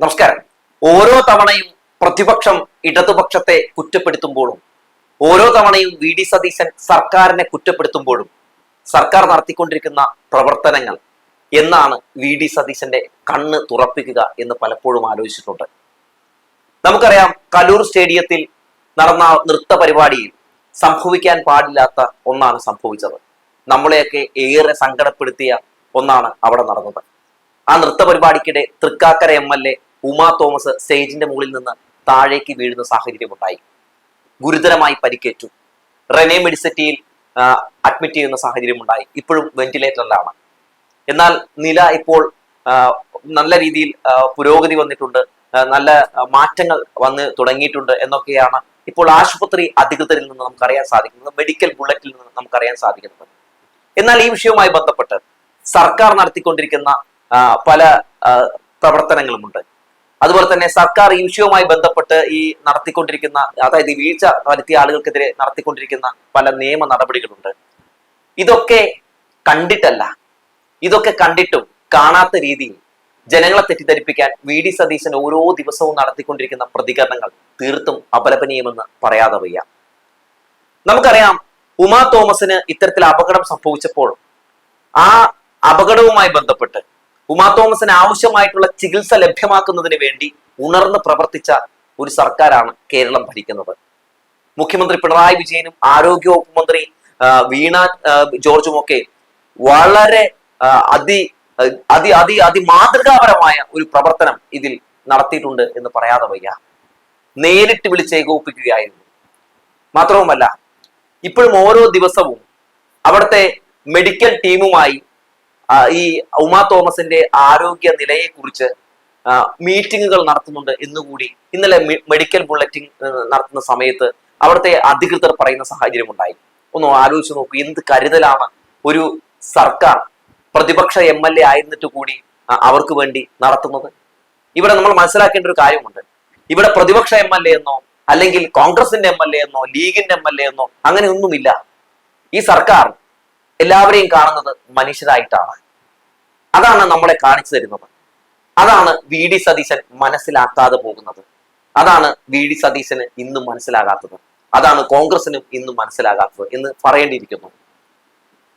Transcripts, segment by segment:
നമസ്കാരം. ഓരോ തവണയും പ്രതിപക്ഷം ഇടതുപക്ഷത്തെ കുറ്റപ്പെടുത്തുമ്പോഴും ഓരോ തവണയും വി ഡി സതീശൻ സർക്കാരിനെ കുറ്റപ്പെടുത്തുമ്പോഴും സർക്കാർ നടത്തിക്കൊണ്ടിരിക്കുന്ന പ്രവർത്തനങ്ങൾ എന്നാണ് വി ഡി സതീശന്റെ കണ്ണ് തുറപ്പിക്കുക എന്ന് പലപ്പോഴും ആലോചിച്ചിട്ടുണ്ട്. നമുക്കറിയാം കലൂർ സ്റ്റേഡിയത്തിൽ നടന്ന നൃത്ത പരിപാടിയിൽ സംഭവിക്കാൻ പാടില്ലാത്ത ഒന്നാണ് സംഭവിച്ചത്. നമ്മളെയൊക്കെ ഏറെ സങ്കടപ്പെടുത്തിയ ഒന്നാണ് അവിടെ നടന്നത്. ആ നൃത്ത പരിപാടിക്കിടെ Thrikkakara M L A Uma Thomas സ്റ്റേജിന്റെ മുകളിൽ നിന്ന് താഴേക്ക് വീഴുന്ന സാഹചര്യം ഉണ്ടായി. ഗുരുതരമായി പരിക്കേറ്റു. റെനെ മെഡിസിറ്റിയിൽ അഡ്മിറ്റ് ചെയ്യുന്ന സാഹചര്യം ഉണ്ടായി. ഇപ്പോഴും വെന്റിലേറ്ററിലാണ് എന്നാൽ നില ഇപ്പോൾ നല്ല രീതിയിൽ പുരോഗതി വന്നിട്ടുണ്ട്. നല്ല മാറ്റങ്ങൾ വന്ന് തുടങ്ങിയിട്ടുണ്ട് എന്നൊക്കെയാണ് ഇപ്പോൾ ആശുപത്രി അധികൃതരിൽ നിന്ന് നമുക്കറിയാൻ സാധിക്കുന്നത്. മെഡിക്കൽ ബുള്ളറ്റിൽ നിന്ന് നമുക്കറിയാൻ സാധിക്കുന്നത്. എന്നാൽ ഈ വിഷയവുമായി ബന്ധപ്പെട്ട് സർക്കാർ നടത്തിക്കൊണ്ടിരിക്കുന്ന പല പ്രവർത്തനങ്ങളുമുണ്ട്. അതുപോലെ തന്നെ സർക്കാർ ഈ വിഷയവുമായി ബന്ധപ്പെട്ട് ഈ നടത്തിക്കൊണ്ടിരിക്കുന്ന അതായത് ഈ വീഴ്ച വരുത്തിയ ആളുകൾക്കെതിരെ നടത്തിക്കൊണ്ടിരിക്കുന്ന പല നിയമ നടപടികളുണ്ട്. ഇതൊക്കെ കണ്ടിട്ടല്ല. ഇതൊക്കെ കണ്ടിട്ടും കാണാത്ത രീതിയിൽ ജനങ്ങളെ തെറ്റിദ്ധരിപ്പിക്കാൻ വി ഡി സതീശൻ ഓരോ ദിവസവും നടത്തിക്കൊണ്ടിരിക്കുന്ന പ്രതികരണങ്ങൾ തീർത്തും അപലപനീയമെന്ന് പറയാതെ വയ്യ. നമുക്കറിയാം ഉമാ തോമസിന് ഇത്തരത്തിൽ അപകടം സംഭവിച്ചപ്പോൾ ആ അപകടവുമായി ബന്ധപ്പെട്ട് ഉമാ തോമസിന് ആവശ്യമായിട്ടുള്ള ചികിത്സ ലഭ്യമാക്കുന്നതിന് വേണ്ടി ഉണർന്ന് പ്രവർത്തിച്ച ഒരു സർക്കാരാണ് കേരളം ഭരിക്കുന്നത്. മുഖ്യമന്ത്രി പിണറായി വിജയനും ആരോഗ്യവകുപ്പ് മന്ത്രി വീണ ജോർജും ഒക്കെ വളരെ അതി അതി അതി അതി അതിമാതൃകാപരമായ ഒരു പ്രവർത്തനം ഇതിൽ നടത്തിയിട്ടുണ്ട് എന്ന് പറയാതെ വയ്യ. നേരിട്ട് വിളിച്ച് ഏകോപിപ്പിക്കുകയായിരുന്നു. മാത്രവുമല്ല ഇപ്പോഴും ഓരോ ദിവസവും അവിടുത്തെ മെഡിക്കൽ ടീമുമായി ഈ ഉമാ തോമസിന്റെ ആരോഗ്യ നിലയെ കുറിച്ച് മീറ്റിങ്ങുകൾ നടത്തുന്നുണ്ട് എന്നുകൂടി ഇന്നലെ മെഡിക്കൽ ബുള്ളറ്റിൻ നടത്തുന്ന സമയത്ത് അവിടുത്തെ അധികൃതർ പറയുന്ന സാഹചര്യം ഉണ്ടായി. ഒന്ന് ആലോചിച്ച് നോക്കൂ എന്ത് കരുതലാണ് ഒരു സർക്കാർ പ്രതിപക്ഷ എം എൽ എ ആയിരുന്നിട്ട് കൂടി അവർക്ക് വേണ്ടി നടത്തുന്നത്? ഇവിടെ നമ്മൾ മനസ്സിലാക്കേണ്ട ഒരു കാര്യമുണ്ട്. ഇവിടെ പ്രതിപക്ഷ എം എൽ എ എന്നോ അല്ലെങ്കിൽ കോൺഗ്രസിന്റെ എം എൽ എ എന്നോ ലീഗിന്റെ എം എൽ എ എന്നോ അങ്ങനെ ഒന്നുമില്ല ഈ സർക്കാർ എല്ലാവരെയും കാണുന്നത് മനുഷ്യരായിട്ടാണ്. അതാണ് നമ്മളെ കാണിച്ചു തരുന്നത്. അതാണ് വി ഡി സതീശൻ മനസ്സിലാക്കാതെ പോകുന്നത്. അതാണ് വി ഡി സതീശന് ഇന്നും മനസ്സിലാകാത്തത്. അതാണ് കോൺഗ്രസിനും ഇന്നും മനസ്സിലാകാത്തത് എന്ന് പറയേണ്ടിയിരിക്കുന്നു.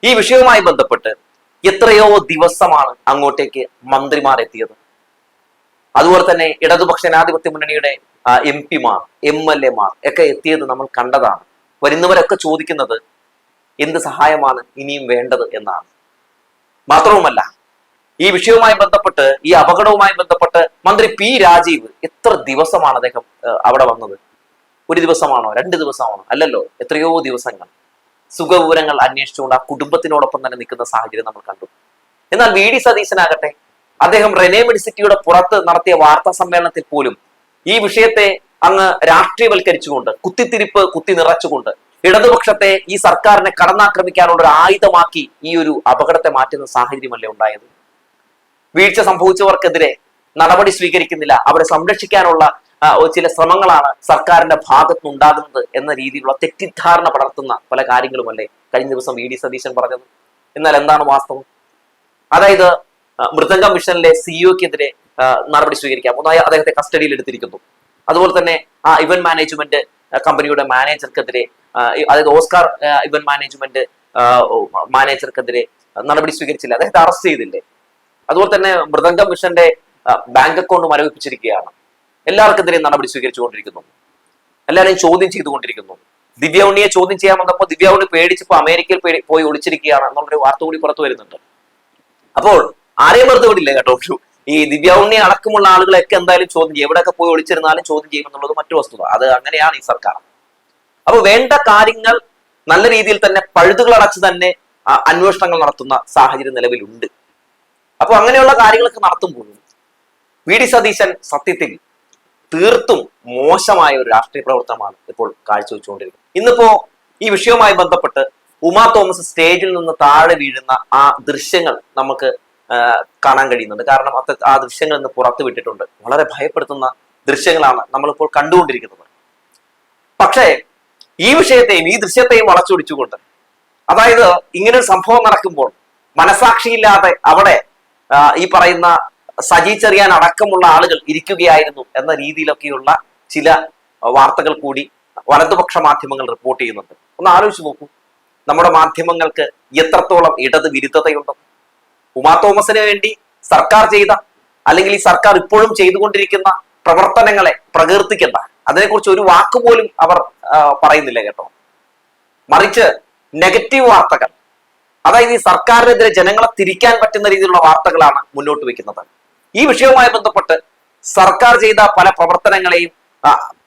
ഈ വിഷയവുമായി ബന്ധപ്പെട്ട് എത്രയോ ദിവസമാണ് അങ്ങോട്ടേക്ക് മന്ത്രിമാർ എത്തിയത്. അതുപോലെ തന്നെ ഇടതുപക്ഷ ജനാധിപത്യ മുന്നണിയുടെ എം പിമാർ എം എൽ എമാർ ഒക്കെ എത്തിയത് നമ്മൾ കണ്ടതാണ്. വരുന്നവരൊക്കെ ചോദിക്കുന്നത് എന്ത് സഹായമാണ് ഇനിയും വേണ്ടത് എന്നാണ്. മാത്രവുമല്ല ഈ വിഷയവുമായി ബന്ധപ്പെട്ട് ഈ അപകടവുമായി ബന്ധപ്പെട്ട് മന്ത്രി പി രാജീവ് എത്ര ദിവസമാണ് അദ്ദേഹം അവിടെ വന്നത്? ഒരു ദിവസമാണോ? രണ്ട് ദിവസമാണോ? അല്ലല്ലോ എത്രയോ ദിവസങ്ങൾ. സുഖവിവരങ്ങൾ അന്വേഷിച്ചുകൊണ്ട് ആ കുടുംബത്തിനോടൊപ്പം തന്നെ നിൽക്കുന്ന സാഹചര്യം നമ്മൾ കണ്ടു. എന്നാൽ വി ഡി സതീശനാകട്ടെ അദ്ദേഹം റെനെ മെഡിസിറ്റിയുടെ പുറത്ത് നടത്തിയ വാർത്താ സമ്മേളനത്തിൽ പോലും ഈ വിഷയത്തെ അങ്ങ് രാഷ്ട്രീയവൽക്കരിച്ചുകൊണ്ട് കുത്തിത്തിരിപ്പ് കുത്തി നിറച്ചുകൊണ്ട് ഇടതുപക്ഷത്തെ ഈ സർക്കാരിനെ കടന്നാക്രമിക്കാനുള്ള ഒരു ആയുധമാക്കി ഈ ഒരു അപകടത്തെ മാറ്റുന്ന സാഹചര്യമല്ലേ ഉണ്ടായത്? വീഴ്ച സംഭവിച്ചവർക്കെതിരെ നടപടി സ്വീകരിക്കുന്നില്ല. അവരെ സംരക്ഷിക്കാനുള്ള ചില ശ്രമങ്ങളാണ് സർക്കാരിന്റെ ഭാഗത്ത് ഉണ്ടാകുന്നത് എന്ന രീതിയിലുള്ള തെറ്റിദ്ധാരണ പടർത്തുന്ന പല കാര്യങ്ങളുമല്ലേ കഴിഞ്ഞ ദിവസം വി ഡി സതീശൻ പറഞ്ഞത്. എന്നാൽ എന്താണ് വാസ്തവം? അതായത് മൃദംഗ മിഷനിലെ സിഇഒക്കെതിരെ നടപടി സ്വീകരിക്കാം. ഒന്നായി അദ്ദേഹത്തെ കസ്റ്റഡിയിൽ എടുത്തിരിക്കുന്നു. അതുപോലെ തന്നെ ആ ഇവന്റ് മാനേജ്മെന്റ് കമ്പനിയുടെ മാനേജർക്കെതിരെ അതായത് ഓസ്കാർ ഇവൻ മാനേജ്മെന്റ് മാനേജർക്കെതിരെ നടപടി സ്വീകരിച്ചില്ല. അദ്ദേഹത്തെ അറസ്റ്റ് ചെയ്തില്ലേ? അതുപോലെ തന്നെ മൃദംഗം മിഷന്റെ ബാങ്ക് അക്കൗണ്ട് മരവിപ്പിച്ചിരിക്കുകയാണ്. എല്ലാവർക്കെതിരെയും നടപടി സ്വീകരിച്ചുകൊണ്ടിരിക്കുന്നു. എല്ലാവരെയും ചോദ്യം ചെയ്തുകൊണ്ടിരിക്കുന്നു. ദിവ്യ ഉണ്ണിയെ ചോദ്യം ചെയ്യാൻ വന്നപ്പോൾ ദിവ്യ ഉണ്ണി പേടിച്ചപ്പോൾ അമേരിക്കയിൽ പോയി ഒളിച്ചിരിക്കുകയാണ് എന്നുള്ളൊരു വാർത്ത കൂടി പുറത്തു വരുന്നുണ്ട്. അപ്പോൾ ആരെയും വെറുതെ വിടില്ല കേട്ടോ. ഈ ദിവ്യ ഉണ്ണി അടക്കമുള്ള ആളുകളെയൊക്കെ എന്തായാലും ചോദ്യം ചെയ്യും. എവിടെയൊക്കെ പോയി ഒളിച്ചിരുന്നാലും ചോദ്യം ചെയ്യുമെന്നുള്ളത് മറ്റു വസ്തുത. അത് അങ്ങനെയാണ് ഈ സർക്കാർ. അപ്പൊ വേണ്ട കാര്യങ്ങൾ നല്ല രീതിയിൽ തന്നെ പഴുതുകൾ അടച്ച് തന്നെ അന്വേഷണങ്ങൾ നടത്തുന്ന സാഹചര്യം നിലവിലുണ്ട്. അപ്പൊ അങ്ങനെയുള്ള കാര്യങ്ങളൊക്കെ നടത്തുമ്പോഴും വി ഡി സതീശൻ സത്യത്തിൽ തീർത്തും മോശമായ ഒരു രാഷ്ട്രീയ പ്രവർത്തനമാണ് ഇപ്പോൾ കാഴ്ചവെച്ചുകൊണ്ടിരിക്കുന്നത്. ഇന്നിപ്പോ ഈ വിഷയവുമായി ബന്ധപ്പെട്ട് ഉമാ തോമസ് സ്റ്റേജിൽ നിന്ന് താഴെ വീഴുന്ന ആ ദൃശ്യങ്ങൾ നമുക്ക് കാണാൻ കഴിയുന്നുണ്ട്. കാരണം അത്ത ആ ദൃശ്യങ്ങൾ ഇന്ന് പുറത്തു വിട്ടിട്ടുണ്ട്. വളരെ ഭയപ്പെടുത്തുന്ന ദൃശ്യങ്ങളാണ് നമ്മളിപ്പോൾ കണ്ടുകൊണ്ടിരിക്കുന്നത്. പക്ഷേ ഈ വിഷയത്തെയും ഈ ദൃശ്യത്തെയും വളച്ചൊടിച്ചുകൊണ്ട് അതായത് ഇങ്ങനെ ഒരു സംഭവം നടക്കുമ്പോൾ മനസാക്ഷിയില്ലാതെ അവിടെ ഈ പറയുന്ന സജി ചെറിയാൻ അടക്കമുള്ള ആളുകൾ ഇരിക്കുകയായിരുന്നു എന്ന രീതിയിലൊക്കെയുള്ള ചില വാർത്തകൾ കൂടി വലതുപക്ഷ മാധ്യമങ്ങൾ റിപ്പോർട്ട് ചെയ്യുന്നുണ്ട്. ഒന്ന് ആലോചിച്ച് നോക്കൂ. നമ്മുടെ മാധ്യമങ്ങൾക്ക് എത്രത്തോളം ഇടത് വിരുദ്ധതയുണ്ട്. ഉമാ തോമസിന് വേണ്ടി സർക്കാർ ചെയ്ത അല്ലെങ്കിൽ ഈ സർക്കാർ ഇപ്പോഴും ചെയ്തുകൊണ്ടിരിക്കുന്ന പ്രവർത്തനങ്ങളെ പ്രകീർത്തിക്കണ്ട അതിനെക്കുറിച്ച് ഒരു വാക്ക് പോലും അവർ പറയുന്നില്ല കേട്ടോ. മറിച്ച് നെഗറ്റീവ് വാർത്തകൾ. അതായത് ഈ സർക്കാരിനെതിരെ ജനങ്ങളെ തിരിക്കാൻ പറ്റുന്ന രീതിയിലുള്ള വാർത്തകളാണ് മുന്നോട്ട് വെക്കുന്നത്. ഈ വിഷയവുമായി ബന്ധപ്പെട്ട് സർക്കാർ ചെയ്ത പല പ്രവർത്തനങ്ങളെയും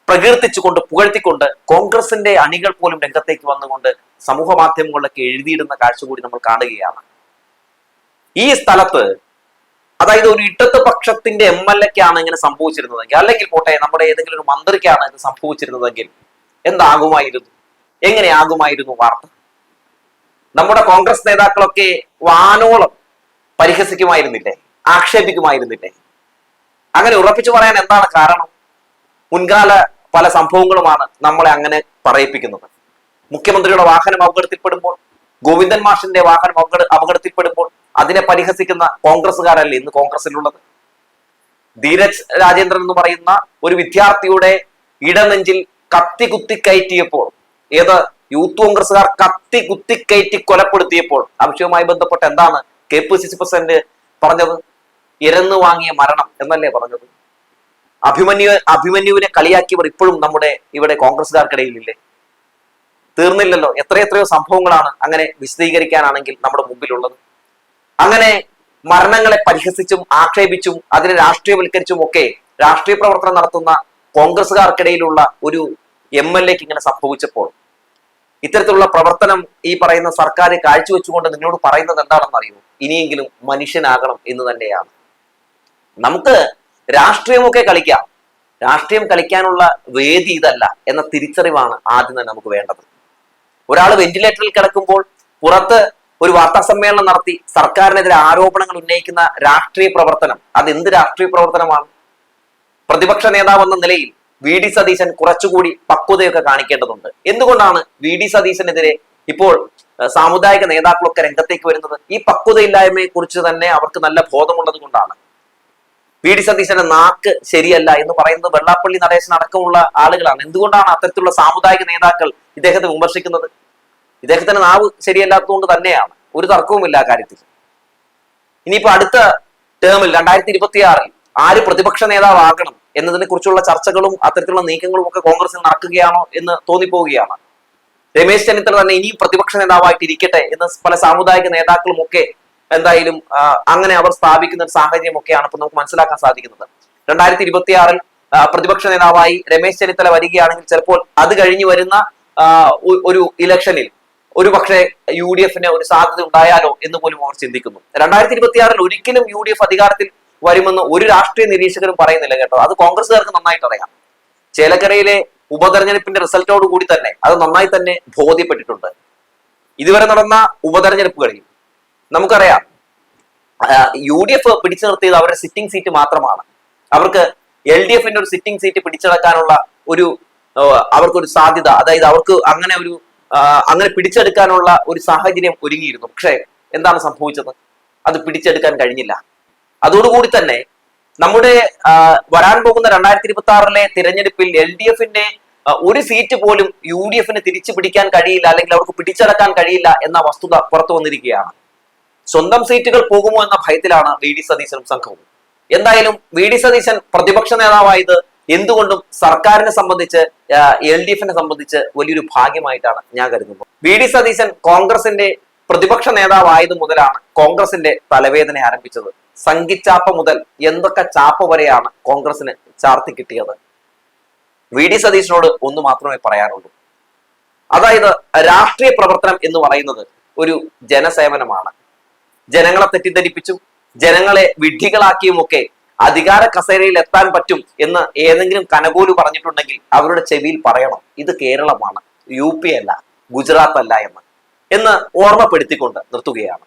പ്രകീർത്തിച്ചുകൊണ്ട് പുകഴ്ത്തിക്കൊണ്ട് കോൺഗ്രസിന്റെ അണികൾ പോലും രംഗത്തേക്ക് വന്നുകൊണ്ട് സമൂഹ മാധ്യമങ്ങളിലൊക്കെ എഴുതിയിടുന്ന കാഴ്ച കൂടി നമ്മൾ കാണുകയാണ്. ഈ സ്ഥലത്ത് അതായത് ഒരു ഇടത് പക്ഷത്തിന്റെ എം എൽ എക്കാണ് ഇങ്ങനെ സംഭവിച്ചിരുന്നതെങ്കിൽ അല്ലെങ്കിൽ പോട്ടെ നമ്മുടെ ഏതെങ്കിലും ഒരു മന്ത്രിക്കാണ് ഇത് സംഭവിച്ചിരുന്നതെങ്കിൽ എന്താകുമായിരുന്നു? എങ്ങനെയാകുമായിരുന്നു വാർത്ത? നമ്മുടെ കോൺഗ്രസ് നേതാക്കളൊക്കെ വാനോളം പരിഹസിക്കുമായിരുന്നില്ലേ? ആക്ഷേപിക്കുമായിരുന്നില്ലേ? അങ്ങനെ ഉറപ്പിച്ചു പറയാൻ എന്താണ് കാരണം? മുൻകാല പല സംഭവങ്ങളുമാണ് നമ്മളെ അങ്ങനെ പറയിപ്പിക്കുന്നത്. മുഖ്യമന്ത്രിയുടെ വാഹനം അപകടത്തിൽപ്പെടുമ്പോൾ ഗോവിന്ദൻ മാഷിന്റെ വാഹനം അപകട അപകടത്തിൽപ്പെടുമ്പോൾ അതിനെ പരിഹസിക്കുന്ന കോൺഗ്രസ്സുകാരല്ലേ ഇന്ന് കോൺഗ്രസിലുള്ളത് ധീരജ് രാജേന്ദ്രൻ എന്ന് പറയുന്ന ഒരു വിദ്യാർത്ഥിയുടെ ഇടനെഞ്ചിൽ കത്തി കുത്തി കയറ്റിയപ്പോൾ ഏത് യൂത്ത് കോൺഗ്രസ്സുകാർ കത്തി കുത്തി കയറ്റി കൊലപ്പെടുത്തിയപ്പോൾ വിഷയവുമായി ബന്ധപ്പെട്ട് എന്താണ് K P C C president പറഞ്ഞത്? ഇരന്നു വാങ്ങിയ മരണം എന്നല്ലേ പറഞ്ഞത്? അഭിമന്യു അഭിമന്യുവിനെ കളിയാക്കിയവർ ഇപ്പോഴും നമ്മുടെ ഇവിടെ കോൺഗ്രസ്സുകാർക്കിടയിലില്ലേ? തീർന്നില്ലല്ലോ. എത്രയെത്രയോ സംഭവങ്ങളാണ് അങ്ങനെ വിശദീകരിക്കാനാണെങ്കിൽ നമ്മുടെ മുമ്പിലുള്ളത്. അങ്ങനെ മരണങ്ങളെ പരിഹസിച്ചും ആക്ഷേപിച്ചും അതിനെ രാഷ്ട്രീയവൽക്കരിച്ചും ഒക്കെ രാഷ്ട്രീയ പ്രവർത്തനം നടത്തുന്ന കോൺഗ്രസ്സുകാർക്കിടയിലുള്ള ഒരു എം എൽ എക്ക് ഇങ്ങനെ സംഭവിച്ചപ്പോൾ ഇത്തരത്തിലുള്ള പ്രവർത്തനം ഈ പറയുന്ന സർക്കാർ കാഴ്ചവെച്ചുകൊണ്ട് നിങ്ങളോട് പറയുന്നത് എന്താണെന്ന് അറിയൂ ഇനിയെങ്കിലും മനുഷ്യനാകണം എന്ന് തന്നെയാണ്. നമുക്ക് രാഷ്ട്രീയമൊക്കെ കളിക്കാം. രാഷ്ട്രീയം കളിക്കാനുള്ള വേദി ഇതല്ല എന്ന തിരിച്ചറിവാണ് ആദ്യം തന്നെ നമുക്ക് വേണ്ടത്. ഒരാൾ വെന്റിലേറ്ററിൽ കിടക്കുമ്പോൾ പുറത്ത് ഒരു വാർത്താ സമ്മേളനം നടത്തി സർക്കാരിനെതിരെ ആരോപണങ്ങൾ ഉന്നയിക്കുന്ന രാഷ്ട്രീയ പ്രവർത്തനം. അത് എന്ത് രാഷ്ട്രീയ പ്രവർത്തനമാണ്? പ്രതിപക്ഷ നേതാവ് എന്ന നിലയിൽ വി ഡി സതീശൻ കുറച്ചുകൂടി പക്വതയൊക്കെ കാണിക്കേണ്ടതുണ്ട്. എന്തുകൊണ്ടാണ് വി ഡി സതീശനെതിരെ ഇപ്പോൾ സാമുദായിക നേതാക്കളൊക്കെ രംഗത്തേക്ക് വരുന്നത്? ഈ പക്വതയില്ലായ്മയെ കുറിച്ച് തന്നെ അവർക്ക് നല്ല ബോധമുള്ളത് കൊണ്ടാണ്. വി ഡി സതീശന്റെ നാക്ക് ശരിയല്ല എന്ന് പറയുന്നത് വെള്ളാപ്പള്ളി നടേശൻ അടക്കമുള്ള ആളുകളാണ്. എന്തുകൊണ്ടാണ് അത്തരത്തിലുള്ള സാമുദായിക നേതാക്കൾ ഇദ്ദേഹത്തെ വിമർശിക്കുന്നത്? ഇദ്ദേഹത്തിന്റെ നാവ് ശരിയല്ലാത്തതുകൊണ്ട് തന്നെയാണ്. ഒരു തർക്കവുമില്ല ആ കാര്യത്തിൽ. ഇനിയിപ്പോ അടുത്ത ടേമിൽ രണ്ടായിരത്തി ഇരുപത്തി ആറിൽ ആര് പ്രതിപക്ഷ നേതാവാകണം എന്നതിനെ കുറിച്ചുള്ള ചർച്ചകളും അത്തരത്തിലുള്ള നീക്കങ്ങളും ഒക്കെ കോൺഗ്രസിൽ നടക്കുകയാണോ എന്ന് തോന്നിപ്പോവുകയാണ്. രമേശ് ചെന്നിത്തല തന്നെ ഇനിയും പ്രതിപക്ഷ നേതാവായിട്ട് ഇരിക്കട്ടെ എന്ന് പല സാമുദായിക നേതാക്കളും ഒക്കെ എന്തായാലും അങ്ങനെ അവർ സ്ഥാപിക്കുന്ന ഒരു സാഹചര്യം ഒക്കെയാണ് ഇപ്പൊ നമുക്ക് മനസ്സിലാക്കാൻ സാധിക്കുന്നത്. രണ്ടായിരത്തി ഇരുപത്തി ആറിൽ പ്രതിപക്ഷ നേതാവായി രമേശ് ചെന്നിത്തല വരികയാണെങ്കിൽ ചിലപ്പോൾ അത് കഴിഞ്ഞു വരുന്ന ഒരു ഇലക്ഷനിൽ ഒരു പക്ഷേ യു ഡി എഫിന് ഒരു സാധ്യത ഉണ്ടായാലോ എന്ന് പോലും അവർ ചിന്തിക്കുന്നു. രണ്ടായിരത്തി ഇരുപത്തി ആറിൽ ഒരിക്കലും യു ഡി എഫ് അധികാരത്തിൽ വരുമെന്ന് ഒരു രാഷ്ട്രീയ നിരീക്ഷകരും പറയുന്നില്ല കേട്ടോ. അത് കോൺഗ്രസ്സുകാർക്ക് നന്നായിട്ട് അറിയാം. ചേലക്കരയിലെ ഉപതെരഞ്ഞെടുപ്പിന്റെ റിസൾട്ടോട് കൂടി തന്നെ അത് നന്നായി തന്നെ ബോധ്യപ്പെട്ടിട്ടുണ്ട്. ഇതുവരെ നടന്ന ഉപതെരഞ്ഞെടുപ്പുകളിൽ നമുക്കറിയാം യു ഡി എഫ് പിടിച്ചു നിർത്തിയത് അവരുടെ സിറ്റിംഗ് സീറ്റ് മാത്രമാണ്. അവർക്ക് എൽ ഡി എഫിന്റെ ഒരു സിറ്റിംഗ് സീറ്റ് പിടിച്ചടക്കാനുള്ള ഒരു അവർക്കൊരു സാധ്യത അതായത് അവർക്ക് അങ്ങനെ ഒരു അങ്ങനെ പിടിച്ചെടുക്കാനുള്ള ഒരു സാഹചര്യം ഒരുങ്ങിയിരുന്നു. പക്ഷേ എന്താണ് സംഭവിച്ചത്? അത് പിടിച്ചെടുക്കാൻ കഴിഞ്ഞില്ല. അതോടുകൂടി തന്നെ നമ്മുടെ വരാൻ പോകുന്ന രണ്ടായിരത്തി ഇരുപത്തി ആറിലെ തിരഞ്ഞെടുപ്പിൽ എൽ ഡി എഫിന്റെ ഒരു സീറ്റ് പോലും യു ഡി എഫിന് തിരിച്ചു പിടിക്കാൻ കഴിയില്ല അല്ലെങ്കിൽ അവർക്ക് പിടിച്ചടക്കാൻ കഴിയില്ല എന്ന വസ്തുത പുറത്തു വന്നിരിക്കുകയാണ്. സ്വന്തം സീറ്റുകൾ പോകുമോ എന്ന ഭയത്തിലാണ് വി ഡി സതീശനും സംഘവും. എന്തായാലും വി ഡി സതീശൻ പ്രതിപക്ഷ നേതാവായത് എന്തുകൊണ്ടും സർക്കാരിനെ സംബന്ധിച്ച് എൽ ഡി എഫിനെ സംബന്ധിച്ച് വലിയൊരു ഭാഗ്യമായിട്ടാണ് ഞാൻ കരുതുന്നത്. വി ഡി സതീശൻ കോൺഗ്രസിന്റെ പ്രതിപക്ഷ നേതാവായത് മുതലാണ് കോൺഗ്രസിന്റെ തലവേദന ആരംഭിച്ചത്. സംഘിച്ചാപ്പ മുതൽ എന്തൊക്കെ ചാപ്പ വരെയാണ് കോൺഗ്രസിന് ചാർത്തി കിട്ടിയത്? വി ഡി സതീശനോട് ഒന്ന് മാത്രമേ പറയാനുള്ളൂ. അതായത് രാഷ്ട്രീയ പ്രവർത്തനം എന്ന് പറയുന്നത് ഒരു ജനസേവനമാണ്. ജനങ്ങളെ തെറ്റിദ്ധരിപ്പിച്ചും ജനങ്ങളെ വിഡ്ഢികളാക്കിയും ഒക്കെ അധികാര കസേരയിൽ എത്താൻ പറ്റും എന്ന് ഏതെങ്കിലും കനകൂൽ പറഞ്ഞിട്ടുണ്ടെങ്കിൽ അവരുടെ ചെവിയിൽ പറയണം. ഇത് കേരളമാണ്. യു അല്ല ഗുജറാത്ത് അല്ല എന്ന്. എന്ന് ഓർമ്മപ്പെടുത്തിക്കൊണ്ട് നിർത്തുകയാണ്.